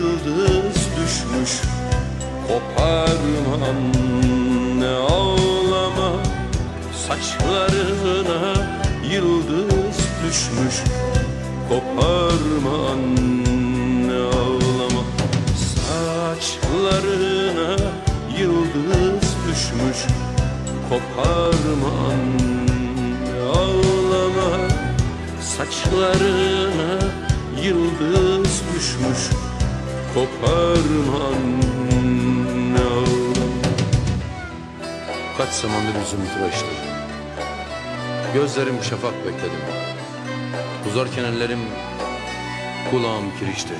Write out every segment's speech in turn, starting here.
yıldız düşmüş. Koparma anne ağlama Saçlarına yıldız düşmüş. Koparma anne ağlama Saçlarına yıldız düşmüş. Koparma anne ağlama Saçlarına yıldız düşmüş Koparma anne ağlama Kaç zamandır yüzümü tıraştım Gözlerim şafak bekledim. Uzarken ellerim Kulağım kirişti.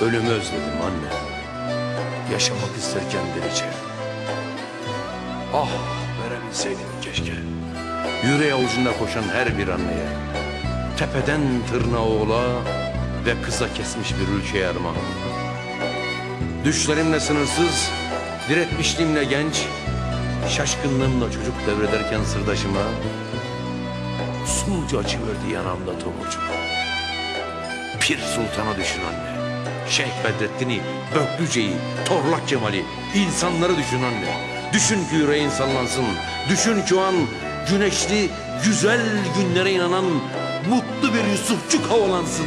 Ölümü özledim anne. Yaşamak isterken delice. Ah verebilseydim keşke. Yüreği avucunda koşan her bir anneye. Tepeden tırnağa oğla Ve kıza kesmiş bir ülkeye armağan Düşlerimle sınırsız Diretmişliğimle genç Şaşkınlığımla çocuk devrederken sırdaşıma Usulca açıverdi yanamda tomurcuk Pir Sultan'a düşün anne. Şeyh Bedrettin'i, Böklüce'yi, Torlak Cemal'i insanları düşün anne. Düşün ki yüreğin sallansın. Düşün ki o an güneşli, güzel günlere inanan Mutlu bir Yusufçuk havalansın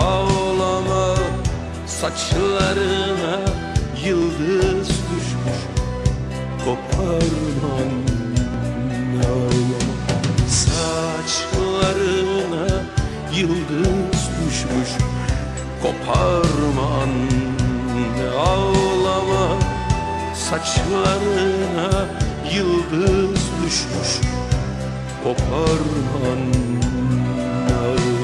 ağlama Saçlarına yıldız düşmüş. Koparma anne ağlama Saçlarına yıldız düşmüş. Koparma anne ağlama Saçlarına yıldız düşmüş. Koparma anne ağlama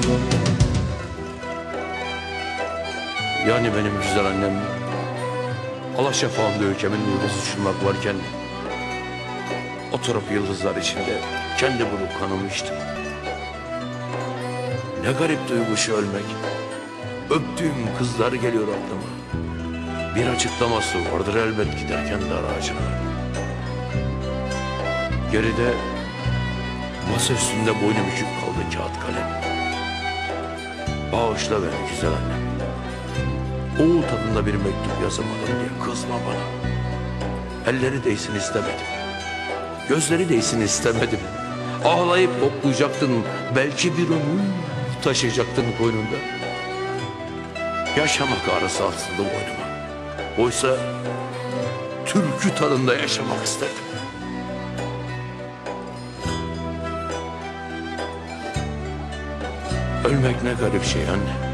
Yani benim güzel annem Allah şafağımda ülkemin yıldızı uçurmak varken Oturup yıldızlar içinde kendi bulup kanımı Ne garip duygu şu ölmek. Öptüğüm kızlar geliyor aklıma. Bir açıklaması vardır elbet giderken dar ağacına. Geride masa üstünde boynu bükük kaldı kağıt kalem. Bağışla beni güzel annem Oğul tadında bir mektup yazamadım diye kızma bana. Elleri değsin istemedim. Gözleri değsin istemedim. Ağlayıp toplayacaktın. Belki bir ömür taşıyacaktın koynunda. Yaşamak arası asıldı boynuma. Oysa türkü tadında yaşamak isterdim. Ölmek ne garip şey anne.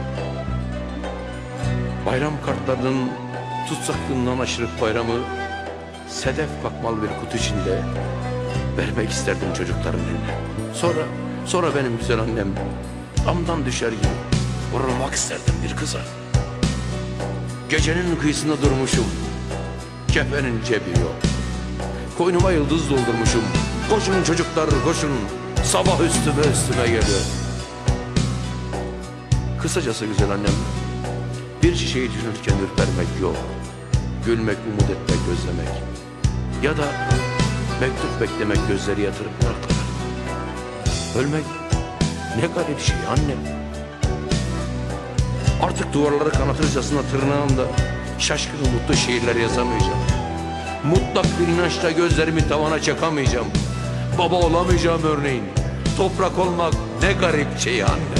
Bayram kartlarının tutsaklığından aşırıp bayramı sedef kakmalı bir kutu içinde vermek isterdim çocukların eline. Sonra, sonra benim güzel annem damdan düşer gibi vurulmak isterdim bir kıza. Gecenin kıyısında durmuşum, kefenin cebi yok. Koynuma yıldız doldurmuşum, koşun çocuklar koşun, sabah üstüme üstüme geliyor. Kısacası güzel annem, bir çiçeği düşünürken ürpermek yok. Gülmek, umut etmek, gözlemek. Ya da mektup beklemek gözleri yatırıp bıraktılar. Ölmek ne garip şey anne. Artık duvarları kanatırcasına tırnağımda şaşkın mutlu şiirler yazamayacağım. Mutlak bir inançla gözlerimi tavana çakamayacağım. Baba olamayacağım örneğin. Toprak olmak ne garip şey anne.